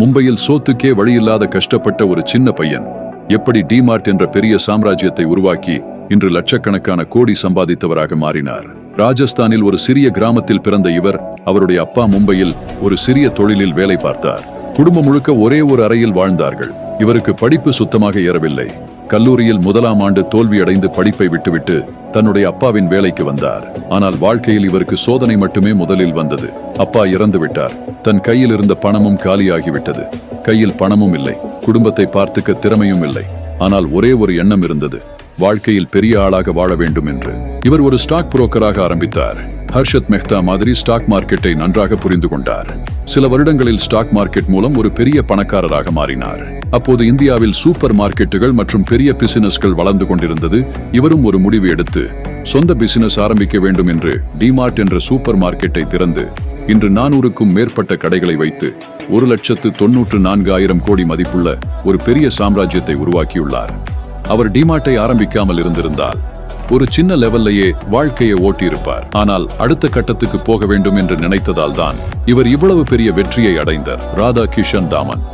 மும்பையில் சோத்துக்கே வழியில்லாத கஷ்டப்பட்ட ஒரு சின்ன பையன். எப்படி டிமார்ட் என்ற பெரிய சாம்ராஜ்யத்தை உருவாக்கி இன்று லட்சக்கணக்கான கோடி சம்பாதித்தவராக மாறினார். ராஜஸ்தானில் ஒரு சிறிய கிராமத்தில் பிறந்த இவர் அவருடைய அப்பா மும்பையில் ஒரு சிறிய தொழிலில் வேலை பார்த்தார். குடும்பம் முழுக்க ஒரே ஒரு அறையில் வாழ்ந்தார்கள். இவருக்கு படிப்பு சுத்தமாக ஏறவில்லை. கல்லூரியில் முதலாம் ஆண்டு தோல்வியடைந்து படிப்பை விட்டுவிட்டு தன்னுடைய அப்பாவின் வேலைக்கு வந்தார். ஆனால் வாழ்க்கையில் இவருக்கு சோதனை மட்டுமே முதலில் வந்தது. அப்பா இறந்து விட்டார். தன் கையில் இருந்த பணமும் காலியாகிவிட்டது. கையில் பணமும் இல்லை. குடும்பத்தை பார்த்துக்க திறமையும் இல்லை. ஆனால் ஒரே ஒரு எண்ணம் இருந்தது. வாழ்க்கையில் பெரிய ஆளாக வாழ வேண்டும் என்று. இவர் ஒரு ஸ்டாக் புரோக்கராக ஆரம்பித்தார். ஹர்ஷத் மெஹ்தா மாதிரி ஸ்டாக் மார்க்கெட்டை நன்றாக புரிந்து கொண்டார். சில வருடங்களில் ஸ்டாக் மார்க்கெட் மூலம் ஒரு பெரிய பணக்காரராக மாறினார். அப்போது இந்தியாவில் சூப்பர் மார்க்கெட்டுகள் மற்றும் பெரிய பிசினஸ்கள் வளர்ந்து கொண்டிருந்தது. இவரும் ஒரு முடிவு எடுத்து சொந்த பிசினஸ் ஆரம்பிக்க வேண்டும் என்று டிமார்ட் என்ற சூப்பர் மார்க்கெட்டை திறந்து இன்று நானூறுக்கும் மேற்பட்ட கடைகளை வைத்து ஒரு லட்சத்து தொன்னூற்று நான்கு ஆயிரம் கோடி மதிப்புள்ள ஒரு பெரிய சாம்ராஜ்யத்தை உருவாக்கியுள்ளார். அவர் டிமார்ட்டை ஆரம்பிக்காமல் இருந்திருந்தால் ஒரு சின்ன லெவல்லையே வாழ்க்கையை ஓட்டியிருப்பார். ஆனால் அடுத்த கட்டத்துக்கு போக வேண்டும் என்று நினைத்ததால் தான் இவர் இவ்வளவு பெரிய வெற்றியை அடைந்தார். ராதா கிஷன் தாமன்.